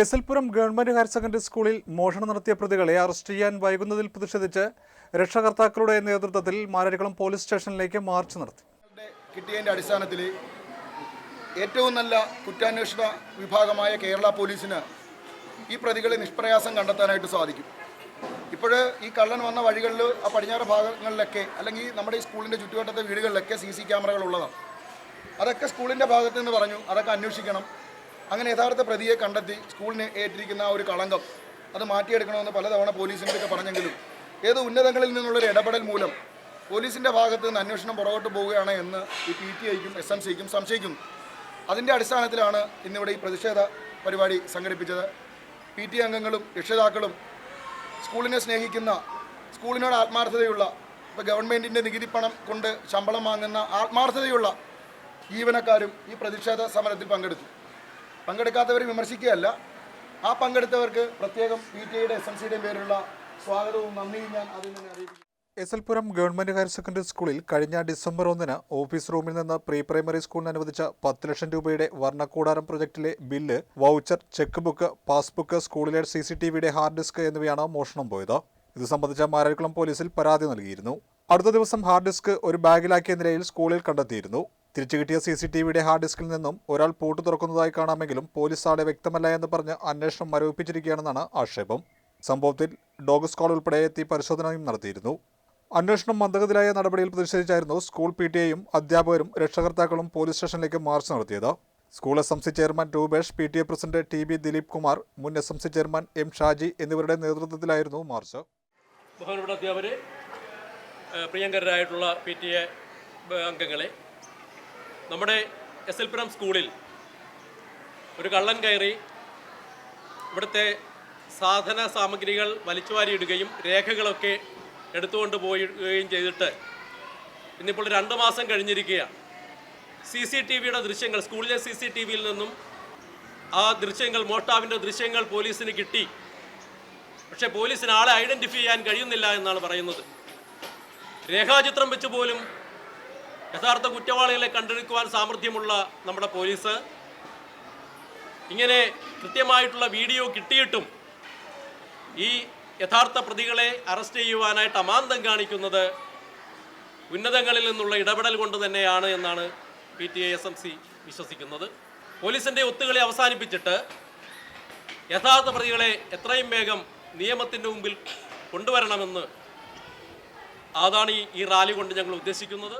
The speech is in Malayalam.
S government government higher secondary സ്കൂളിൽ മോഷണം നടത്തിയ പ്രതികളെ അറസ്റ്റ് ചെയ്യാൻ വൈകുന്നതിൽ പ്രതിഷേധിച്ച് രക്ഷകർത്താക്കളുടെ നേതൃത്വത്തിൽ മാരാരിക്കുളം പോലീസ് സ്റ്റേഷനിലേക്ക് മാർച്ച് നടത്തി. കിട്ടിയതിന്റെ അടിസ്ഥാനത്തിൽ ഏറ്റവും നല്ല കുറ്റാന്വേഷണ വിഭാഗമായ കേരള പോലീസിന് ഈ പ്രതികളെ നിഷ്പ്രയാസം കണ്ടെത്താനായിട്ട് സാധിക്കും. ഇപ്പോൾ ഈ കള്ളൻ വന്ന വഴികളിൽ ആ പടിഞ്ഞാറ് ഭാഗങ്ങളിലൊക്കെ അല്ലെങ്കിൽ നമ്മുടെ ഈ സ്കൂളിന്റെ ചുറ്റുവട്ടത്തെ വീടുകളിലൊക്കെ സി സി ക്യാമറകൾ ഉള്ളതാണ്. അതൊക്കെ സ്കൂളിന്റെ ഭാഗത്ത് നിന്ന് പറഞ്ഞു അതൊക്കെ അന്വേഷിക്കണം. അങ്ങനെ യഥാർത്ഥ പ്രതിയെ കണ്ടെത്തി സ്കൂളിന് ഏറ്റിരിക്കുന്ന ആ ഒരു കളങ്കം അത് മാറ്റിയെടുക്കണമെന്ന് പലതവണ പോലീസിന്റെയൊക്കെ പറഞ്ഞെങ്കിലും ഏത് ഉന്നതങ്ങളിൽ നിന്നുള്ളൊരു ഇടപെടൽ മൂലം പോലീസിന്റെ ഭാഗത്ത് നിന്ന് അന്വേഷണം പുറകോട്ട് പോവുകയാണ് എന്ന് ഈ പി ടി ഐക്കും എസ് എം സിക്കും സംശയിക്കുന്നു അതിന്റെ അടിസ്ഥാനത്തിലാണ് ഇന്നിവിടെ ഈ പ്രതിഷേധ പരിപാടി സംഘടിപ്പിച്ചത്. പി ടി അംഗങ്ങളും രക്ഷിതാക്കളും സ്കൂളിനെ സ്നേഹിക്കുന്ന സ്കൂളിനോട് ആത്മാർത്ഥതയുള്ള ഇപ്പോൾ ഗവൺമെന്റിന്റെ നികുതി പണം കൊണ്ട് ശമ്പളം വാങ്ങുന്ന ആത്മാർത്ഥതയുള്ള ജീവനക്കാരും ഈ പ്രതിഷേധ സമരത്തിൽ പങ്കെടുത്തു. പങ്കെടുക്കാത്തവർ വിമർശിക്കുകയല്ല. ആ പങ്കെടുത്തവർക്ക് പ്രത്യേകം പി ടി ഐയുടെ എസ് എം സിയുടെയും പേരിലുള്ള സ്വാഗതവും നന്ദിയും ഞാൻ അതിൽ നിന്ന് അറിയിക്കുന്നു. S L Puram government higher secondary സ്കൂളിൽ കഴിഞ്ഞ ഡിസംബർ ഒന്നിന് ഓഫീസ് റൂമിൽ നിന്ന് പ്രീ പ്രൈമറി സ്കൂളിന് അനുവദിച്ച പത്ത് ലക്ഷം രൂപയുടെ വർണക്കൂടാരം പ്രൊജക്ടിലെ bill voucher cheque book passbook സ്കൂളിലെ സി സി ടി വിയുടെ ഹാർഡ് ഡിസ്ക് എന്നിവയാണ് മോഷണം പോയത്. ഇത് സംബന്ധിച്ച മാരാരിക്കുളം പോലീസിൽ പരാതി നൽകിയിരുന്നു. അടുത്ത ദിവസം ഹാർഡ് ഡിസ്ക് ഒരു ബാഗിലാക്കിയ നിലയിൽ സ്കൂളിൽ കണ്ടെത്തിയിരുന്നു. തിരിച്ചു കിട്ടിയ സി സി ടി വിയുടെ ഹാർഡ് ഡിസ്കിൽ നിന്നും ഒരാൾ പൂട്ട് തുറക്കുന്നതായി കാണാമെങ്കിലും പോലീസ് ആളെ വ്യക്തമല്ല എന്ന് പറഞ്ഞ് അന്വേഷണം മരവിപ്പിച്ചിരിക്കുകയാണെന്നാണ് ആക്ഷേപം. സംഭവത്തിൽ ഡോഗ് സ്കോൾ ഉൾപ്പെടെ എത്തി പരിശോധനയും നടത്തിയിരുന്നു. അന്വേഷണം മന്ദഗതിയിലായ നടപടിയിൽ പ്രതിഷേധിച്ചായിരുന്നു സ്കൂൾ പി ടി എയും അധ്യാപകരും രക്ഷകർത്താക്കളും പോലീസ് സ്റ്റേഷനിലേക്ക് മാർച്ച് നടത്തിയത്. School S M C chairman Rupesh P T A president T B Dileep Kumar മുൻ S M C chairman M Shaji എന്നിവരുടെ നേതൃത്വത്തിലായിരുന്നു മാർച്ച്. ബഹുമാനപ്പെട്ട പ്രിയങ്കരായിട്ടുള്ള പി ടി എ അംഗങ്ങളെ നമ്മുടെ എസ് എൽ പുരം സ്കൂളിൽ ഒരു കള്ളൻ കയറി ഇവിടുത്തെ സാധന സാമഗ്രികൾ വലിച്ചുവാരിയിടുകയും രേഖകളൊക്കെ എടുത്തുകൊണ്ട് പോയിടുകയും ചെയ്തിട്ട് ഇന്നിപ്പോൾ രണ്ട് മാസം കഴിഞ്ഞിരിക്കുകയാണ്. സി സി ടി വിയുടെ ദൃശ്യങ്ങൾ സ്കൂളിലെ സി സി ടി വിയിൽ നിന്നും ആ ദൃശ്യങ്ങൾ മോഷ്ടാവിന്റെ ദൃശ്യങ്ങൾ പോലീസിന് കിട്ടി. പക്ഷേ പോലീസിന് ആളെ ഐഡന്റിഫൈ ചെയ്യാൻ കഴിയുന്നില്ല എന്നാണ് പറയുന്നത്. രേഖാചിത്രം വെച്ച് പോലും യഥാർത്ഥ കുറ്റവാളികളെ കണ്ടെടുക്കുവാൻ സാമർഥ്യമുള്ള നമ്മുടെ പോലീസ്. ഇങ്ങനെ കൃത്യമായിട്ടുള്ള വീഡിയോ കിട്ടിയിട്ടും ഈ യഥാർത്ഥ പ്രതികളെ അറസ്റ്റ് ചെയ്യുവാനായിട്ട് അമാന്തം കാണിക്കുന്നത് ഉന്നതങ്ങളിൽ നിന്നുള്ള ഇടപെടൽ കൊണ്ട് തന്നെയാണ് എന്നാണ് P T A S M C വിശ്വസിക്കുന്നത്. പോലീസിന്റെ ഒത്തുകളി അവസാനിപ്പിച്ചിട്ട് യഥാർത്ഥ പ്രതികളെ എത്രയും വേഗം നിയമത്തിന്റെ മുമ്പിൽ കൊണ്ടുവരണമെന്ന് അതാണ് ഈ റാലി കൊണ്ട് ഞങ്ങൾ ഉദ്ദേശിക്കുന്നത്.